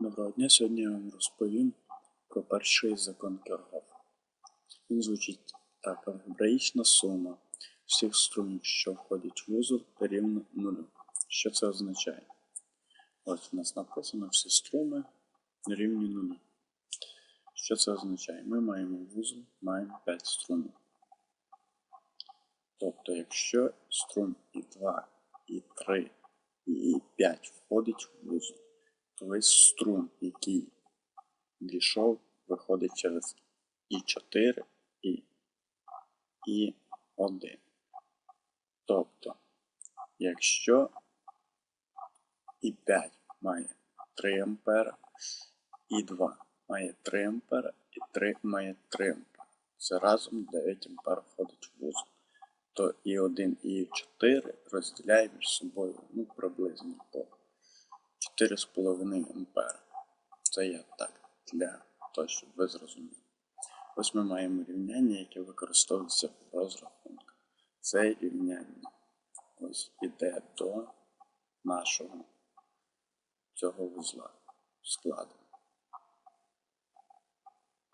Доброго дня. Сьогодні я вам розповім про перший закон Кіргофа. Він звучить так: алгебраїчна сума всіх струмів, що входять в вузол, рівна нулю. Що це означає? Ось у нас написано всі струми рівні нулю. Що це означає? Ми маємо вузол, маємо 5 струмів. Тобто, якщо струм і 2, і 3, і 5 входить в вузол, весь струм, який дійшов, виходить через і 4, і, і 1. Тобто, якщо і 5 має 3 ампера, і 2 має 3 ампера, і 3 має 3 ампера. Це разом 9 ампер входить в вузол. То і 1 і 4 розділяє між собою ну, приблизно по 4,5 ампера. Це я так для того, щоб ви зрозуміли. Ось ми маємо рівняння, яке використовується в розрахунках. Це рівняння ось іде до нашого цього вузла складу.